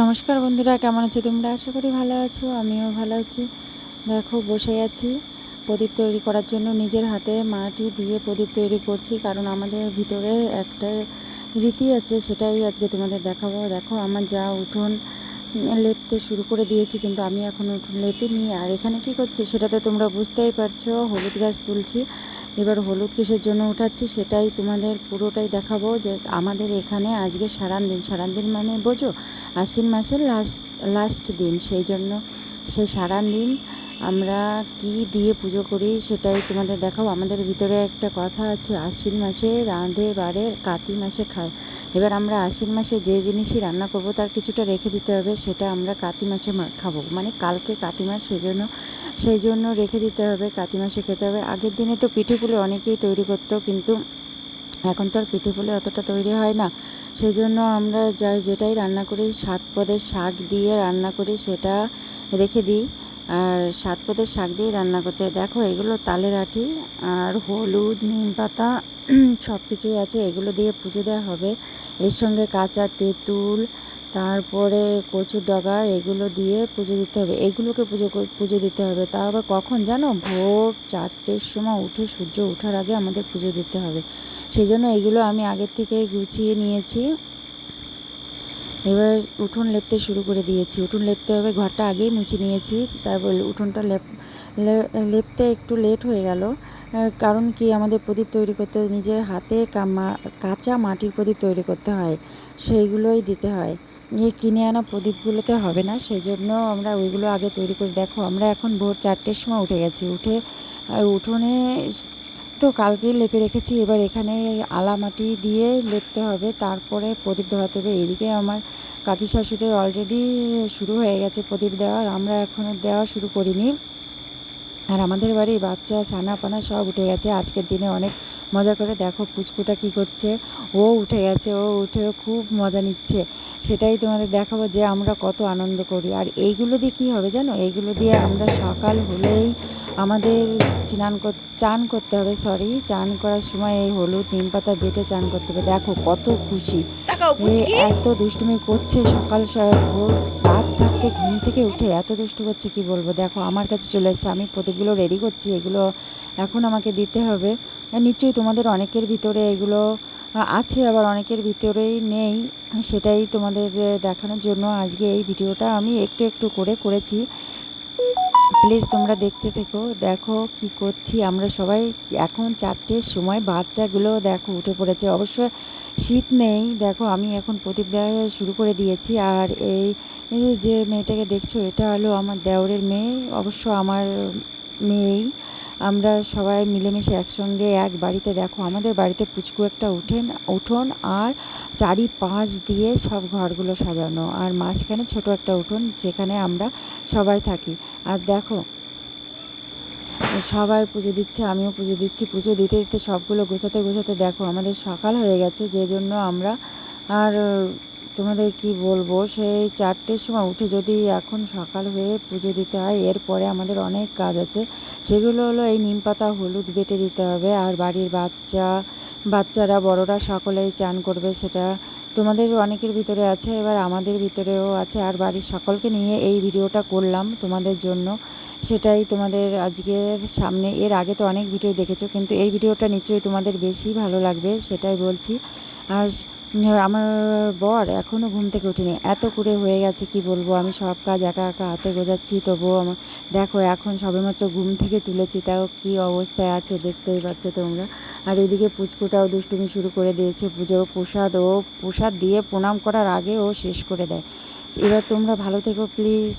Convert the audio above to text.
নমস্কার বন্ধুরা, কেমন আছো তোমরা? আশা করি ভালো আছো, আমিও ভালো আছি। দেখো, বসে আছি প্রদীপ তৈরি করার জন্য। নিজের হাতে মাটি দিয়ে প্রদীপ তৈরি করছি, কারণ আমাদের ভিতরে একটা রীতি আছে, সেটাই আজকে তোমাদের দেখাবো। দেখো, আমার যা উঠোন লেপতে শুরু করে দিয়েছি, কিন্তু আমি এখন উঠোন লেপিনি। আর এখানে কি করছি সেটা তো তোমরা বুঝতেই পারছ। হলুদ গাছ তুলছি, এবার হলুদ কিসের জন্য উঠাচ্ছি সেটাই তোমাদের পুরোটাই দেখাবো যে আমাদের এখানে আজকে সারান দিন সারান দিন মানে বোঝো, আশ্বিন মাসের লাস্ট লাস্ট দিন, সেই জন্য সেই সারান দিন আমরা কি দিয়ে পুজো করি সেটাই তোমাদের দেখাবো। আমাদের ভিতরে একটা কথা আছে, আশ্বিন মাসে রাঁধে, বাড়ে, কাতি মাসে খায়। এবার আমরা আশ্বিন মাসে যে জিনিসই রান্না করব তার কিছুটা রেখে দিতে হবে, সেটা আমরা কাতি মাসে খাব। মানে কালকে কাতি মাস সেজন্য সেই জন্য রেখে দিতে হবে, কাতি মাসে খেতে হবে। আগের দিনে তো পিঠে পুলি অনেকেই তৈরি করতো, কিন্তু এখন তো আর পিঠে পুলে অতটা তৈরি হয় না। সেই জন্য আমরা যা যেটাই রান্না করি, সাত পদের শাক দিয়ে রান্না করি, সেটা রেখে দিই। আর সাত পদের শাক দিয়ে রান্না করতে দেখো, এগুলো তালের আঠি আর হলুদ, নিম পাতা, সব কিছুই আছে। এগুলো দিয়ে পুজো দেওয়া হবে। এর সঙ্গে কাঁচা তেঁতুল, তারপরে কচুর ডগা, এগুলো দিয়ে পুজো দিতে হবে। এগুলোকে পুজো পুজো দিতে হবে। তা আবার কখন জানো? ভোর চারটের সময় উঠে সূর্য ওঠার আগে আমাদের পুজো দিতে হবে। সেই জন্য এগুলো আমি আগের থেকে গুছিয়ে নিয়েছি। এবার উঠোন লেপতে শুরু করে দিয়েছি। উঠোন লেপতে হবে, ঘরটা আগেই মুছে নিয়েছি। তারপর উঠোনটা লেপ লেপতে একটু লেট হয়ে গেল। কারণ কি আমাদের প্রদীপ তৈরি করতে নিজের হাতে কাঁচা মাটির প্রদীপ তৈরি করতে হয়, সেইগুলোই দিতে হয়। এই কিনে আনা প্রদীপগুলোতে হবে না সেই জন্য আমরা ওইগুলো আগে তৈরি করে। দেখো, আমরা এখন ভোর চারটের সময় উঠে গেছি। উঠে উঠোনে তো কালকেই লেপে রেখেছি, এবার এখানে আলা মাটি দিয়ে লেপতে হবে, তারপরে প্রদীপ ধরাতে হবে। এদিকে আমার কাকি শাশুড়ির অলরেডি শুরু হয়ে গেছে প্রদীপ দেওয়ার আমরা এখনও দেওয়া শুরু করিনি। আর আমাদের বাড়ির বাচ্চা, ছানা, পানা সব উঠে গেছে। আজকের দিনে অনেক মজা করে দেখো পুচকুটা কি করছে। ও উঠে গেছে, ও উঠেও খুব মজা নিচ্ছে। সেটাই তোমাদের দেখাবো যে আমরা কত আনন্দ করি। আর এইগুলো দিয়ে কী হবে জানো? এইগুলো দিয়ে আমরা সকাল হলেই আমাদের স্নান কর চান করতে হবে সরি চান করার সময় এই হলুদ নিম পাতা বেটে চান করতে হবে। দেখো কত খুশি। এত দুষ্টুমি করছে সকাল ভোর রাত থাকতে ঘুম থেকে উঠে এত দুষ্টু করছে কি বলব? দেখো আমার কাছে চলে যাচ্ছে আমি প্রদীপগুলো রেডি করছি এগুলো এখন আমাকে দিতে হবে। নিশ্চয়ই তোমাদের অনেকের ভিতরে এগুলো আছে আবার অনেকের ভিতরেই নেই। সেটাই তোমাদের দেখানোর জন্য আজকে এই ভিডিওটা আমি একটু একটু করে করেছি। প্লিজ তোমরা দেখতে থেকো, দেখো কি করছি। আমরা সবাই এখন চারটের সময়, বাচ্চাগুলো দেখো উঠে পড়েছে। অবশ্য শীত নেই, দেখো আমি এখন প্রদীপ দেওয়া শুরু করে দিয়েছি। আর এই এই যে মেয়েটাকে দেখছ, এটা হলো আমার দেওরের মেয়ে। অবশ্য আমার মেয়েই। আমরা সবাই মিলেমিশে একসঙ্গে এক বাড়িতে, দেখো, আমাদের বাড়িতে পুচকু একটা উঠেন, উঠোন আর চারি পাঁচ দিয়ে সব ঘরগুলো সাজানো। আর মাঝখানে ছোট একটা উঠোন যেখানে আমরা সবাই থাকি। আর দেখো, সবাই পুজো দিচ্ছে, আমিও পুজো দিচ্ছি। পুজো দিতে দিতে সবগুলো গোছাতে গোছাতে, দেখো, আমাদের সকাল হয়ে গেছে যে জন্য আমরা আর তোমাদের কি বলব? সেই চারটের সময় উঠে যদি এখন সকাল হয়ে পুজো দিতে হয়, এরপরে আমাদের অনেক কাজ আছে। সেগুলো হলো এই নিম পাতা হলুদ বেটে দিতে হবে, আর বাড়ির বাচ্চা বাচ্চারা, বড়রা সকলেই চান করবে সেটা তোমাদের অনেকের ভিতরে আছে, এবার আমাদের ভিতরেও আছে। আর বাড়ির সকলকে নিয়ে এই ভিডিওটা করলাম তোমাদের জন্য। সেটাই তোমাদের আজকে সামনে, এর আগে তো অনেক ভিডিও দেখেছ, কিন্তু এই ভিডিওটা নিশ্চয়ই তোমাদের বেশি ভালো লাগবে, সেটাই বলছি। আর আমার বর এখনও ঘুম থেকে ওঠেনি, এত করে হয়ে গেছে কি বলব? আমি সব কাজ একা একা হাতে গোজাচ্ছি, তবুও আমার, দেখো এখন সবেমাত্র ঘুম থেকে তুলেছি, তাও কি অবস্থায় আছে দেখতেই পাচ্ছ তোমরা। আর এদিকে পুচকুটাও দুষ্টুমি শুরু করে দিয়েছে পুজো প্রসাদ ও প্রসাদ দিয়ে প্রণাম করার আগে ও শেষ করে দেয়। এবার তোমরা ভালো থেকো প্লিজ